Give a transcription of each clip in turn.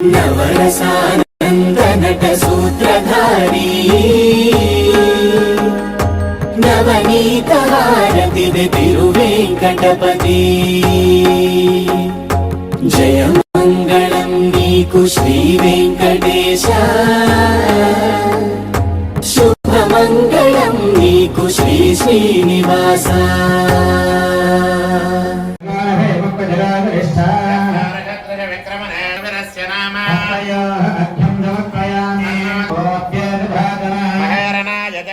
నవరసానందనట సూత్రధారీ నవనీత హారతిది తిరువేంకటపతి. జయమంగళం నీకు శ్రీ వెంకటేశ శుభమంగళం నీకు శ్రీ శ్రీనివాసా.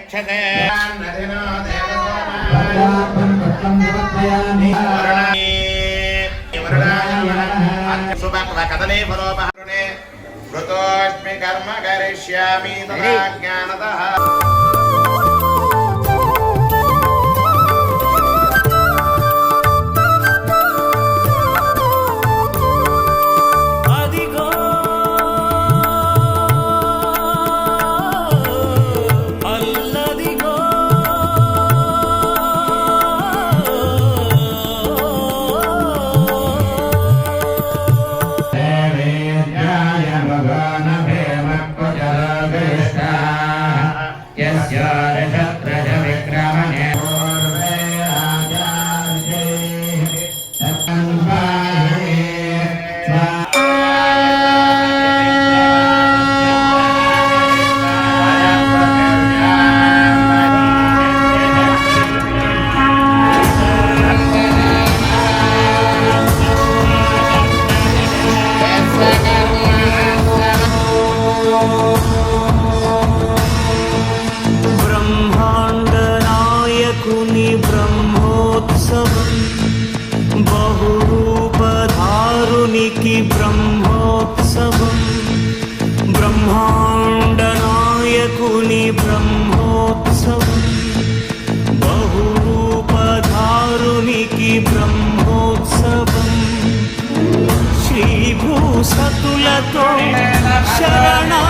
మహేరణాయ దక్షతే నదినో కదలే పరోపహరుణే కృతోస్మి కర్మ కరిష్యామి Yeah, yeah. బ్రహ్మాండనాయకుని బ్రహ్మోత్సవం. బహురూపధారునికి బ్రహ్మోత్సవం. శ్రీభూసతులతో శరణాగతులతో